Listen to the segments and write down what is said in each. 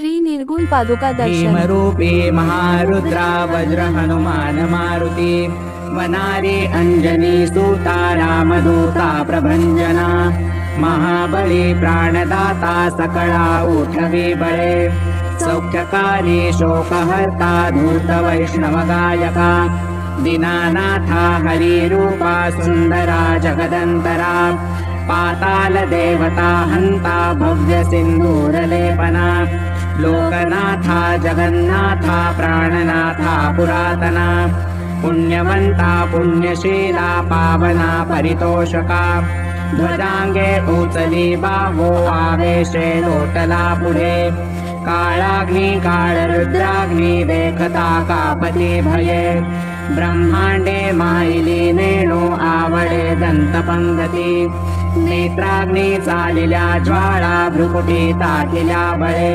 श्री निर्गुण पादुका दर्शन. भीमरूपी महारुद्रा वज्र हनुमान मारुती वनारे अंजनी सूता रामदूता प्रभंजना महाबली प्राणदाता सकळा उठवी बळे सौख्यकारी शोकहर्ता धूत वैष्णव गायका दीनानाथा हरिरूपा सुन्दरा जगदन्तरा पाताल देवता हन्ता भव्य सिन्दूरलेपना लोकनाथा जगन्नाथा प्राणनाथा पुरातना पुण्यवन्ता पुण्यशीला पावना परितोषका ध्वजाङ्गे उचली बाहो आवेशे लोटला पुढे काळाग्नि काळरुद्राग्नि देखता कापती भये ब्रह्माण्डे मायिली नेणो आवडे दन्तपङ्गती नेत्राग्नि चालिल्या ज्वाळा भ्रुकुटी ताटिल्या बळे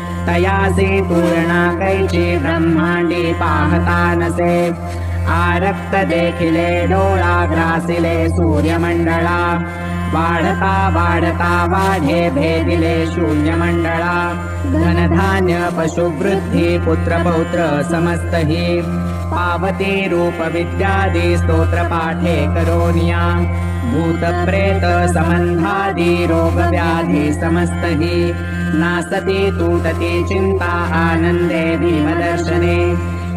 तयासी तुळणा कैची वाढता वाढे भेदिले शून्यमंडळा। धनधान्य पशुवृद्धी पुत्र पौत्र समस्त हि पावती रूप विद्यादी स्तोत्र पाठे करोनिया। भूत प्रेत संबंधादी रोग व्याधी समस्त हि नासती तुटती चिंता आनंदे भीमदर्शने।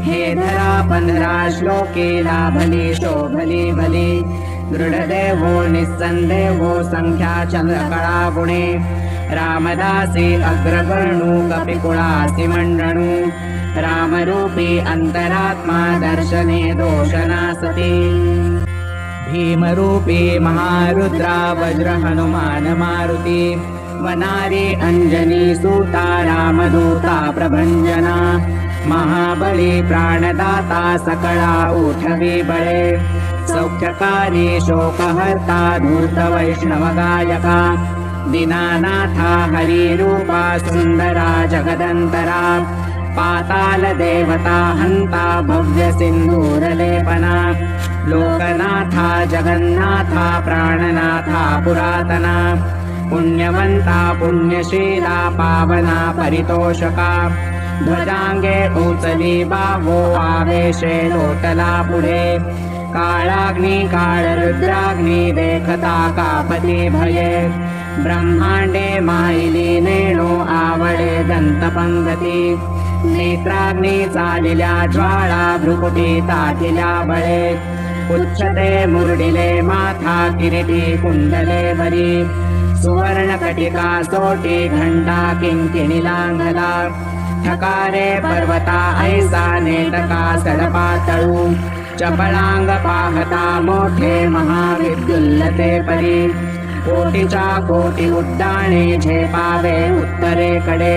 हे धरा पंधरा श्लोके लाभली शोभली भली दृढदेवो निस्सन्देहो संख्या चंद्रकळा गुणे। रामदासी अग्रगणू कपिकुळासि मण्डणू रामरूपी अन्तरात्मा दर्शने दोषनासति। भीमरूपी महारुद्रा वज्र हनुमान मारुती वनारी अंजनी सूता रामदूता प्रभंजना महाबली प्राणदाता सकळा उठवी बळे सौख्यकारी शोकहर्ता धूत वैष्णव गायका दीनानाथा हरिरूपा सुन्दरा जगदन्तरा पाताल देवता हन्ता भव्य सिन्दूरलेपना लोकनाथा जगन्नाथा प्राणनाथा पुरातना पुण्यवन्ता पुण्यशीला पावना परितोषका। ध्वजाङ्गे उचली बाहो आवेशे लोटला पुढे। काळाग्नि काळरुद्राग्नि देखता कापती भये। ब्रह्माण्डे मायिली नेणो आवडे दन्तपङ्गती नेत्राग्नि चालिल्या ज्वाळा भ्रुकुटी ताटिल्या बळे। पुच्छते मुरडिले माथा किरीटी कुण्डले वरी सुवर्णकटिका सोटी घण्टा किङ्किणिलाङ्गला ठकारे पर्वता ऐसा नेटका सडपातळू। चपळांग पाहता मोठे महाविद्युल्लते परी। कोटीच्या कोटी उड्डाणे झेपावे उत्तरेकडे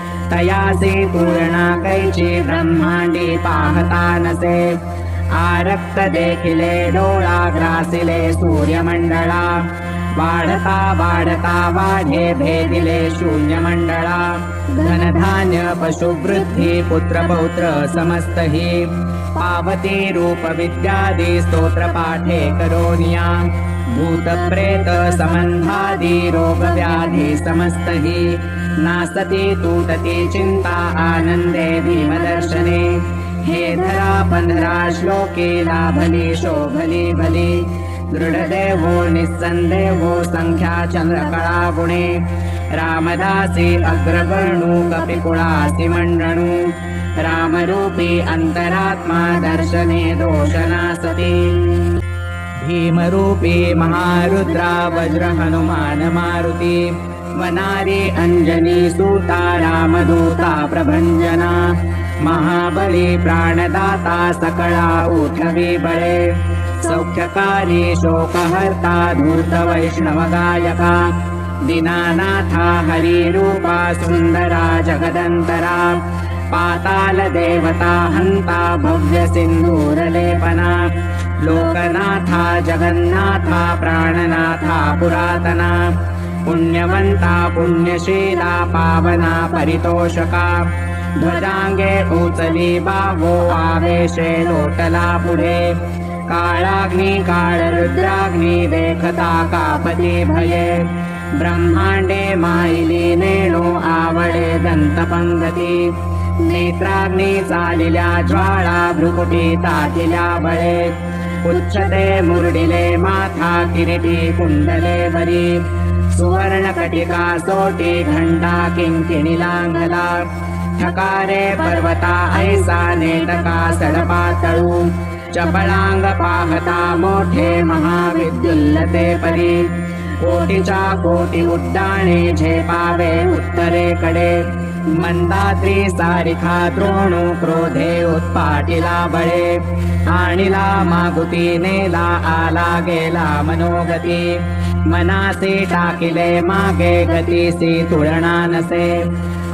तयासी तुळणा कैची ब्रह्मांडी पाहता नसे आरक्त देखिले डोळा ग्रासिले सूर्यमंडळा वाढता वाढता वाढे भेदिले शून्यमंडळा धनधान्य पशुवृद्धी पुत्र पौत्र समस्त हि पावती रूप विद्यादी स्तोत्र पाठे करोनिया। भूतप्रेत सम्बन्धादि रोगव्याधि समस्त हि नासति तूटति चिन्ता आनन्दे भीमदर्शने। हे धरा पन्धरा श्लोके लाभली शोभली बली। दृढदेवो चन्द्रकला गुणे। रामदासी अग्रवर्णु कपिकुळासि मण्डणु रामरूपी अन्तरात्मा दर्शने दोषनासति। भीमरूपी महारुद्रा वज्र हनुमान मारुति वनारी अञ्जनी सूता रामदूता प्रभञ्जना महाबली प्राणदाता सकला ऊठवी बळे सौख्यकारी शोकहर्ता धूत दीनानाथा हरिरूपा सुन्दरा जगदन्तरा पातालदेवता हन्ता भव्यसिन्धूरलेपना लोकनाथा जगन्नाथा प्राणनाथा पुरातना पुण्यवन्ता पुण्यशीला पावना परितोषका ध्वजाङ्गे उचली बावो आवेशे लोटला पुढे काळाग्नि काळरुद्राग्नि देखता कापती भये ब्रह्माण्डे मायिली नेणो आवडे दन्तपङ्गती नेत्राग्नि चालिल्या ज्वाळा भ्रुकुटी तातिल्या बळे उच्चते मुरडिले माथा किरीटी कुण्डले वरी। सुवर्णकटिका सोटी घण्टा किङ्किणिलाङ्गला ठकारे पर्वता ऐसा नेटका सडपातळू। चपळांग पाहता मोठे महाविद्युल्लते परी कोटीच्या कोटी उड्डाणे झेपावे उत्तरेकडे मंदात्री सारिखा द्रोणू क्रोधे उत्पाटिला बळे. आणिला मागुती नेला आला गेला मनोगती. मनासी टाकिले मागे गतीसी तुळणा नसे.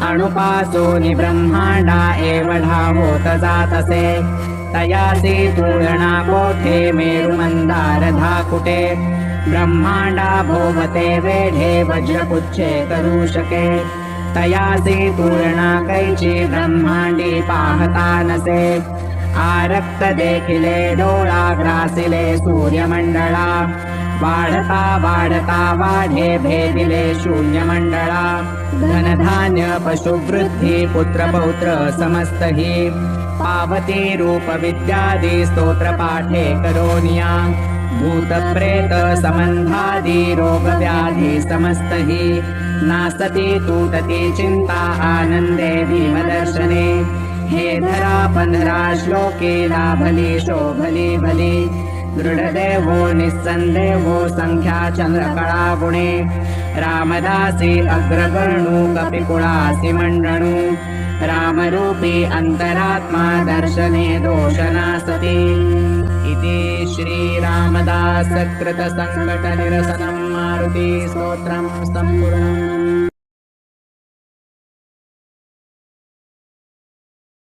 अणुपासूनि ब्रह्मांडा एवढा होत जातसे. तयासी तुळणा कोठे मेरुमंदार धाकुटे ब्रह्मांडा भोवते वेढे वज्रपुच्छे करू शके। तयासी ब्रह्मांडी पाहता नसे। आरक्त देखिले डोळा ग्रासिले सूर्यमंडळा वाढता वाढता वाढे भेदिले शून्यमंडळा धनधान्य पशुवृद्धी पुत्रपौत्र समस्त हि। पावती रूप विद्यादि स्तोत्र पाठे करोनिया भूतप्रेत सम्बन्धादि रोगव्याधि समस्त हि नासति तूटति चिन्ता आनन्दे भीमदर्शने। हे धरा पन्धरा श्लोके लाभली शोभली बली। दृढदेवो निस्सन्देवो सङ्ख्या चन्द्रकला गुणे रामदासी अग्रवर्णु कपिकुळासि मण्डणु रामरूपी अन्तरात्मा दर्शने दोषनासति श्रीरामदासकृतसङ्कटनिरसनं मारुति स्तोत्रं सम्पूर्णम्